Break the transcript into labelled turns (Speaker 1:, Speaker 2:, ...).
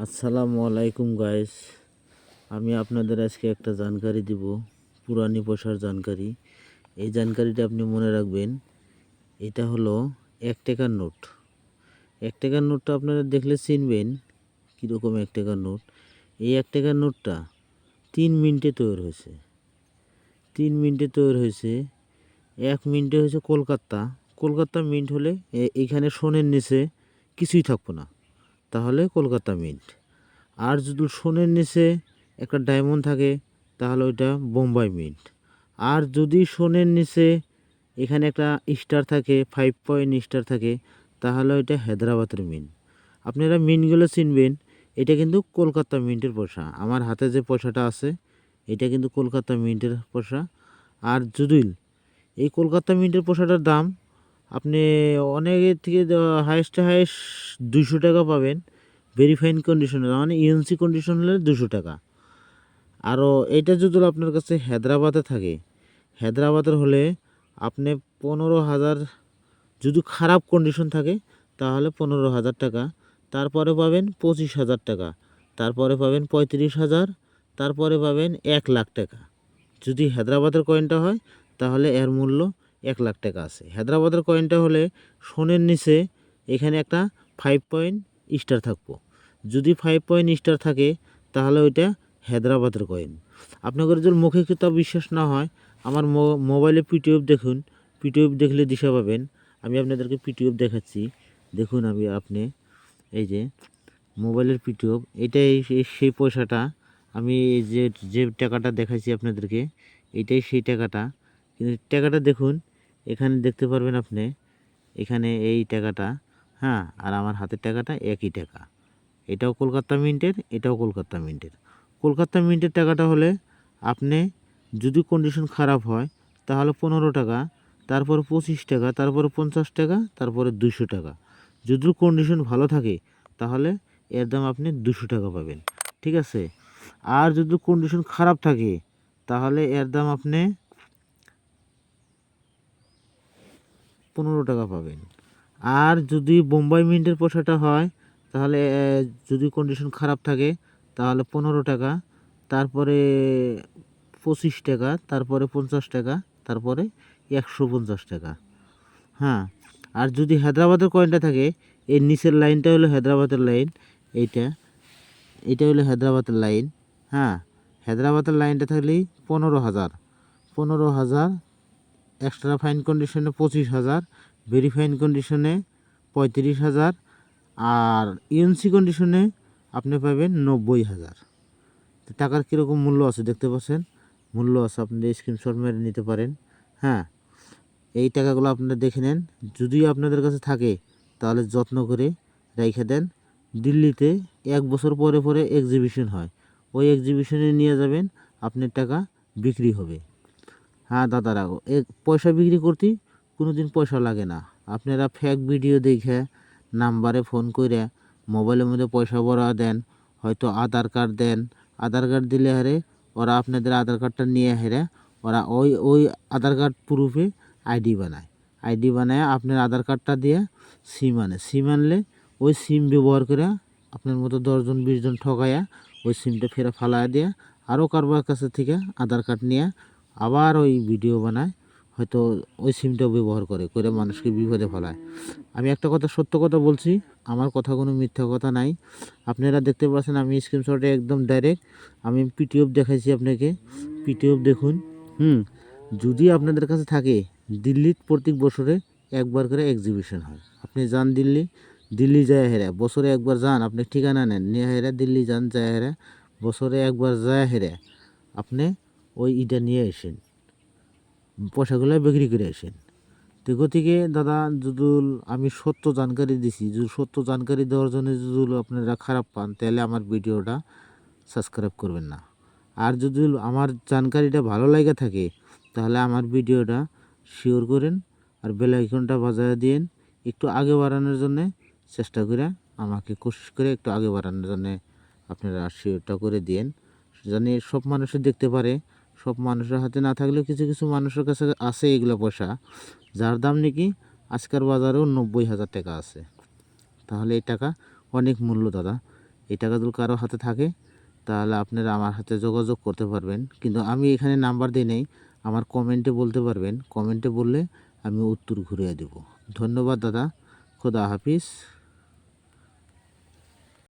Speaker 1: আসসালামু আলাইকুম গাইস আমি আপনাদের আজকে একটা জানকারি দিব, পুরানি পয়সার জানকারি। এই জানকারিটা আপনি মনে রাখবেন, এটা হলো এক টাকার নোট। এক টাকার নোটটা আপনারা দেখলে চিনবেন কীরকম এক টাকার নোট। এই এক টাকার নোটটা তিন মিনিটে তৈরি হয়েছে। তিন মিনিটে তৈরি হয়েছে, এক মিনিটে হয়েছে কলকাতা। কলকাতা মিন্ট হলে এ- এইখানে সোনের নিচে কিছুই থাকব না। তাহলে কলকাতা মিন্ট। আর যদি সোনের নিচে একটা ডায়মন্ড থাকে, তাহলে ওইটা বোম্বাই মিন্ট। আর যদি সোনের নিচে এখানে একটা স্টার থাকে, ফাইভ পয়েন্ট স্টার থাকে, তাহলে ওইটা হায়দ্রাবাদের মিন্ট। আপনারা মিন্টগুলো চিনবেন, এটা কিন্তু কলকাতা মিন্টের পয়সা আমার হাতে যে পয়সাটা আছে, এটা কিন্তু কলকাতা মিন্টের পয়সা আর যদি এই কলকাতা মিন্টের পয়সাটার দাম আপনি অনেকের থেকে হাইস্ট হাইস্ট দুশো টাকা পাবেন। ভেরিফাইন কন্ডিশনে মানে ইউএনসি কন্ডিশন হলে দুশো টাকা। আরও এটা যদি আপনার কাছে হায়দ্রাবাদে থাকে, হায়দ্রাবাদের হলে আপনি পনেরো হাজার যদি খারাপ কন্ডিশন থাকে, তাহলে পনেরো হাজার টাকা। তারপরে পাবেন পঁচিশ হাজার টাকা। তারপরে পাবেন পঁয়ত্রিশ হাজার। তারপরে পাবেন এক লাখ টাকা। যদি হায়দ্রাবাদের কয়েনটা হয়, তাহলে এর মূল্য এক লাখ টাকা আছে। হায়দ্রাবাদের কয়েনটা হলে সোনের নিচে এখানে একটা ফাইভ পয়েন্ট স্টার থাকব। যদি ফাইভ পয়েন্ট স্টার থাকে, তাহলে ওইটা হায়দ্রাবাদের কয়েন আপনাদের যদি মুখে কিতাব বিশ্বাস না হয়, আমার মোবাইলে পিটিএফ দেখুন। পিটিএফ দেখলে দিশা পাবেন। আমি আপনাদেরকে পিটিএফ দেখাচ্ছি। দেখুন আমি আপনি, এই যে মোবাইলের পিটিএফ এটাই সেই- পয়সাটা আমি যে যে টাকাটা দেখাইছি আপনাদেরকে, এটাই সেই টাকাটা। কিন্তু টাকাটা দেখুন এখানে দেখতে পারবেন আপনি, এখানে এই টাকাটা হ্যাঁ আর আমার হাতের টাকাটা একই টাকা। এটাও কলকাতা মিন্টের, এটাও কলকাতা মিন্টের। কলকাতা মিন্টের টাকাটা হলে আপনি যদি কন্ডিশন খারাপ হয়, তাহলে পনেরো টাকা, তারপর পঁচিশ টাকা, তারপরে পঞ্চাশ টাকা, তারপরে দুশো টাকা। যদি কন্ডিশন ভালো থাকে, তাহলে এর দাম আপনি দুশো টাকা পাবেন। ঠিক আছে? আর যদি কন্ডিশন খারাপ থাকে, তাহলে এর দাম আপনি পনেরো টাকা পাবেন। আর যদি বোম্বাই মিন্টের পয়সাটা হয়, তাহলে যদি কন্ডিশন খারাপ থাকে, তাহলে পনেরো টাকা, তারপরে পঁচিশ টাকা, তারপরে পঞ্চাশ টাকা, তারপরে একশো পঞ্চাশ টাকা। হ্যাঁ আর যদি হায়দ্রাবাদের কয়েনটা থাকে, এর নিচের লাইনটা হলো হায়দ্রাবাদের লাইন এইটা এটা হলো হায়দ্রাবাদের লাইন হ্যাঁ হায়দ্রাবাদের লাইনটা থাকলেই পনেরো হাজার পনেরো হাজার এক্সট্রা ফাইন কন্ডিশনে পঁচিশ হাজার ভেরিফাইন কন্ডিশনে পঁয়ত্রিশ হাজার, আর ইউএনসি কন্ডিশনে আপনি পাবেন নব্বই হাজার। তো টাকার কীরকম মূল্য আছে দেখতে পাচ্ছেন? মূল্য আছে, আপনি স্ক্রিনশট মেরে নিতে পারেন। হ্যাঁ এই টাকাগুলো আপনারা দেখে নেন। যদি আপনাদের কাছে থাকে, তাহলে যত্ন করে রেখে দেন। দিল্লিতে এক বছর পরে পরে এক্সিবিশন হয়। ওই এক্সিবিশনে নিয়ে যাবেন, আপনার টাকা বিক্রি হবে। হ্যাঁ দাদারা এ পয়সা বিক্রি করতে কোনো দিন পয়সা লাগে না। আপনারা ফেক ভিডিও দেখে নাম্বারে ফোন করে মোবাইলের মধ্যে পয়সা ভরা দেন, হয়তো আধার কার্ড দেন। আধার কার্ড দিলে হারে ওরা আপনাদের আধার কার্ডটা নিয়ে হেরে ওরা ওই ওই আধার কার্ড প্রুফে আইডি বানায়। আইডি বানায় আপনার আধার কার্ডটা দিয়ে সিম আনে। সিম আনলে ওই সিম ব্যবহার করে আপনার মতো দশজন, বিশজন ঠকাইয়া ওই সিমটা ফেরা ফালায় দিয়ে আরও কারবার কাছে থেকে আধার কার্ড নিয়ে আবার ওই ভিডিও বানায়, হয়তো ওই সিমটাও ব্যবহার করে করে মানুষকে বিপদে ফেলায়। আমি একটা কথা, সত্য কথা বলছি, আমার কথা কোনো মিথ্যা কথা নাই। আপনারা দেখতে পাচ্ছেন আমি স্ক্রিনশটে একদম ডাইরেক্ট আমি পিটিএফ দেখাইছি আপনাকে। পিটিএফ দেখুন, হুম, যদি আপনাদের কাছে থাকে, দিল্লির প্রত্যেক বছরে একবার করে এক্সিবিশন হয়। আপনি যান দিল্লি দিল্লি যায় হেরা, বছরে একবার যান, আপনি ঠিকানা নেন, নিয়ে হেরা দিল্লি যান, যায় হেরা, বছরে একবার যায় হেরা। আপনি ওই ইটা নিয়ে আসেন। পয়সাগুলো বিক্রি করে আসেন। তো গতিকে, দাদা, যদুল, আমি সত্য জানকারি দিছি। যদি সত্য জানকারি দেওয়ার জন্য যদি আপনারা খারাপ পান, তাহলে আমার ভিডিওটা সাবস্ক্রাইব করবেন না। আর যদি আমার জানকারিটা ভালো লাগে থাকে, তাহলে আমার ভিডিওটা শিওর করেন আর বেল আইকনটা বাজায় দিন একটু আগে বাড়ানোর জন্যে চেষ্টা করে আমাকে কোশিশ করে একটু আগে বাড়ানোর জন্যে আপনারা শিওরটা করে দিন জানি সব মানুষে দেখতে পারে সব মানুষের হাতে না থাকলেও কিছু কিছু মানুষের কাছে আছে এগুলো পয়সা। যার দাম নাকি আজকের বাজারেও নব্বই হাজার টাকা আছে। তাহলে এই টাকা অনেক মূল্য দাদা। এই টাকা যদি কারও হাতে থাকে, তাহলে আপনারা আমার হাতে যোগাযোগ করতে পারবেন। কিন্তু আমি এখানে নাম্বার দিই নেই, আমার কমেন্টে বলতে পারবেন। কমেন্টে বললে আমি উত্তর ঘুরিয়ে দেব। ধন্যবাদ দাদা। খোদা হাফিজ।